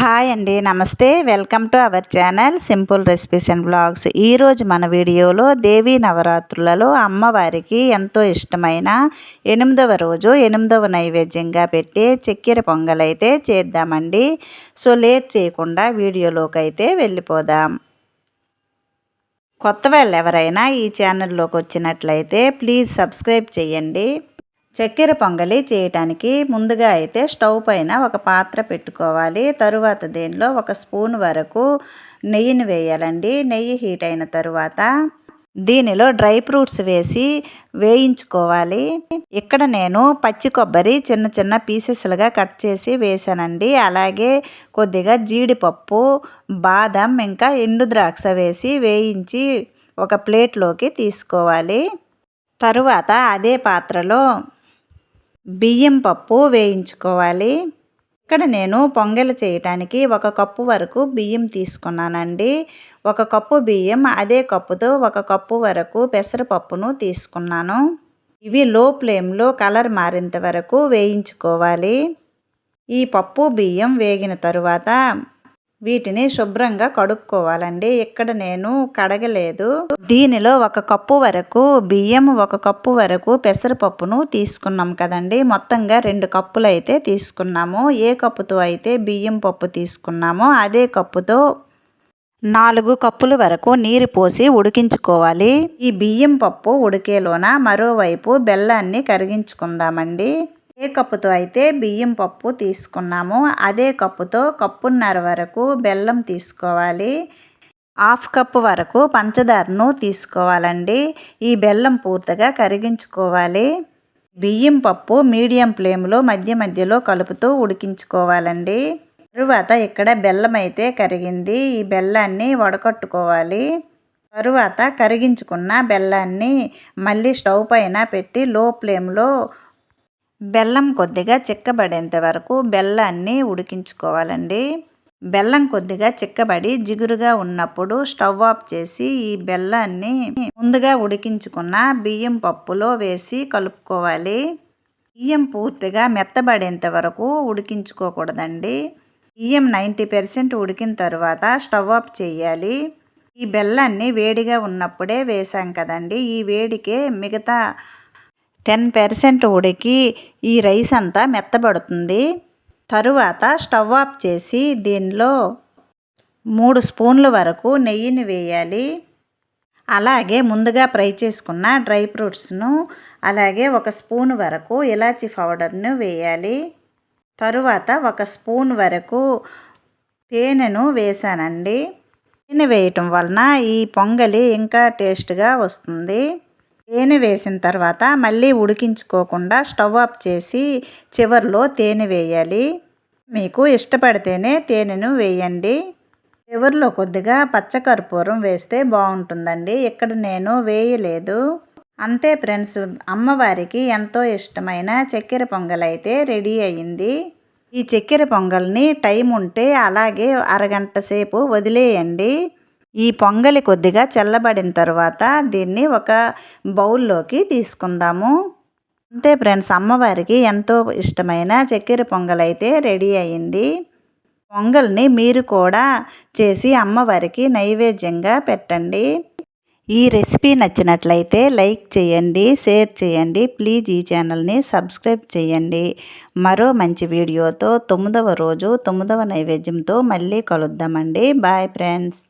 Hi అండి నమస్తే. Welcome to our channel simple recipes and blogs ఈరోజు మన వీడియోలో దేవీ నవరాత్రులలో అమ్మవారికి ఎంతో ఇష్టమైన ఎనిమిదవ రోజు ఎనిమిదవ నైవేద్యంగా పెట్టే చక్కెర పొంగల్ అయితే చేద్దామండి. సో లేట్ చేయకుండా వీడియోలోకి అయితే వెళ్ళిపోదాం. కొత్త వాళ్ళు ఎవరైనా ఈ ఛానల్లోకి వచ్చినట్లయితే ప్లీజ్ సబ్స్క్రైబ్ చేయండి. చక్కెర పొంగలి చేయటానికి ముందుగా అయితే స్టవ్ పైన ఒక పాత్ర పెట్టుకోవాలి. తరువాత దీనిలో ఒక స్పూన్ వరకు నెయ్యిని వేయాలండి. నెయ్యి హీట్ అయిన తరువాత దీనిలో డ్రై ఫ్రూట్స్ వేసి వేయించుకోవాలి. ఇక్కడ నేను పచ్చి కొబ్బరి చిన్న చిన్న పీసెస్లుగా కట్ చేసి వేసానండి అలాగే కొద్దిగా జీడిపప్పు బాదం ఇంకా ఎండు ద్రాక్ష వేసి వేయించి ఒక ప్లేట్లోకి తీసుకోవాలి. తరువాత అదే పాత్రలో బియ్యం పప్పు వేయించుకోవాలి. ఇక్కడ నేను పొంగల్ చేయటానికి ఒక కప్పు వరకు బియ్యం తీసుకున్నానండి. ఒక కప్పు బియ్యం అదే కప్పుతో ఒక కప్పు వరకు పెసరపప్పును తీసుకున్నాను. ఇవి లో ఫ్లేమ్లో కలర్ మారేంత వరకు వేయించుకోవాలి. ఈ పప్పు బియ్యం వేగిన తరువాత వీటిని శుభ్రంగా కడుక్కోవాలండి. ఇక్కడ నేను కడగలేదు. దీనిలో ఒక కప్పు వరకు బియ్యం ఒక కప్పు వరకు పెసరపప్పును తీసుకున్నాం కదండి. మొత్తంగా రెండు కప్పులు అయితే తీసుకున్నాము. ఏ కప్పుతో అయితే బియ్యం పప్పు తీసుకున్నామో అదే కప్పుతో నాలుగు కప్పుల వరకు నీరు పోసి ఉడికించుకోవాలి. ఈ బియ్యం పప్పు ఉడికేలోన మరోవైపు బెల్లాన్ని కరిగించుకుందామండి. ఏ కప్పుతో అయితే బియ్యం పప్పు తీసుకున్నామో. అదే కప్పుతో కప్పున్నర వరకు బెల్లం తీసుకోవాలి. హాఫ్ కప్పు వరకు పంచదారను తీసుకోవాలండి. ఈ బెల్లం పూర్తిగా కరిగించుకోవాలి. బియ్యం పప్పు మీడియం ఫ్లేమ్లో మధ్య మధ్యలో కలుపుతూ ఉడికించుకోవాలండి. తరువాత ఇక్కడ బెల్లం అయితే కరిగింది. ఈ బెల్లాన్ని వడకట్టుకోవాలి. తరువాత కరిగించుకున్న బెల్లాన్ని మళ్ళీ స్టవ్ పైన పెట్టి లో ఫ్లేమ్లో బెల్లం కొద్దిగా చిక్కబడేంత వరకు బెల్లాన్ని ఉడికించుకోవాలండి. బెల్లం కొద్దిగా చిక్కబడి జిగురుగా ఉన్నప్పుడు స్టవ్ ఆఫ్ చేసి ఈ బెల్లాన్ని ముందుగా ఉడికించుకున్న బియ్యం పప్పులో వేసి కలుపుకోవాలి. బియ్యం పూర్తిగా మెత్తబడేంత వరకు ఉడికించుకోకూడదండి. బియ్యం నైంటీ పర్సెంట్ ఉడికిన తర్వాత స్టవ్ ఆఫ్ చేయాలి. ఈ బెల్లాన్ని వేడిగా ఉన్నప్పుడే వేసాం కదండి. ఈ వేడికే మిగతా టెన్ పర్సెంట్ ఉడికి ఈ రైస్ అంతా మెత్తబడుతుంది. తరువాత స్టవ్ ఆఫ్ చేసి దీనిలో మూడు స్పూన్ల వరకు నెయ్యిని వేయాలి. అలాగే ముందుగా ఫ్రై చేసుకున్న డ్రై ఫ్రూట్స్ను అలాగే ఒక స్పూన్ వరకు ఇలాచి పౌడర్ను వేయాలి. తరువాత ఒక స్పూన్ వరకు తేనెను వేసానండి. తేనె వేయటం వలన ఈ పొంగలి ఇంకా టేస్ట్గా వస్తుంది. తేనె వేసిన తర్వాత మళ్ళీ ఉడికించుకోకుండా స్టవ్ ఆఫ్ చేసి చివరిలో తేనె వేయాలి. మీకు ఇష్టపడితేనే తేనెను వేయండి. చివరిలో కొద్దిగా పచ్చకర్పూరం వేస్తే బాగుంటుందండి. ఇక్కడ నేను వేయలేదు. అంతే ఫ్రెండ్స్ అమ్మవారికి ఎంతో ఇష్టమైన చక్కెర పొంగల్ అయితే రెడీ అయ్యింది ఈ చక్కెర పొంగల్ని టైం ఉంటే అలాగే అరగంట సేపు వదిలేయండి. ఈ పొంగలి కొద్దిగా చల్లబడిన తర్వాత దీన్ని ఒక బౌల్లోకి తీసుకుందాము. అంతే ఫ్రెండ్స్ అమ్మవారికి ఎంతో ఇష్టమైన చక్కెర పొంగల్ అయితే రెడీ అయింది. పొంగల్ని మీరు కూడా చేసి అమ్మవారికి నైవేద్యంగా పెట్టండి. ఈ రెసిపీ నచ్చినట్లయితే లైక్ చేయండి షేర్ చేయండి ప్లీజ్ ఈ ఛానల్ని సబ్స్క్రైబ్ చేయండి. మరో మంచి వీడియోతో తొమ్మిదవ రోజు తొమ్మిదవ నైవేద్యంతో మళ్ళీ కలుద్దామండి. Bye friends.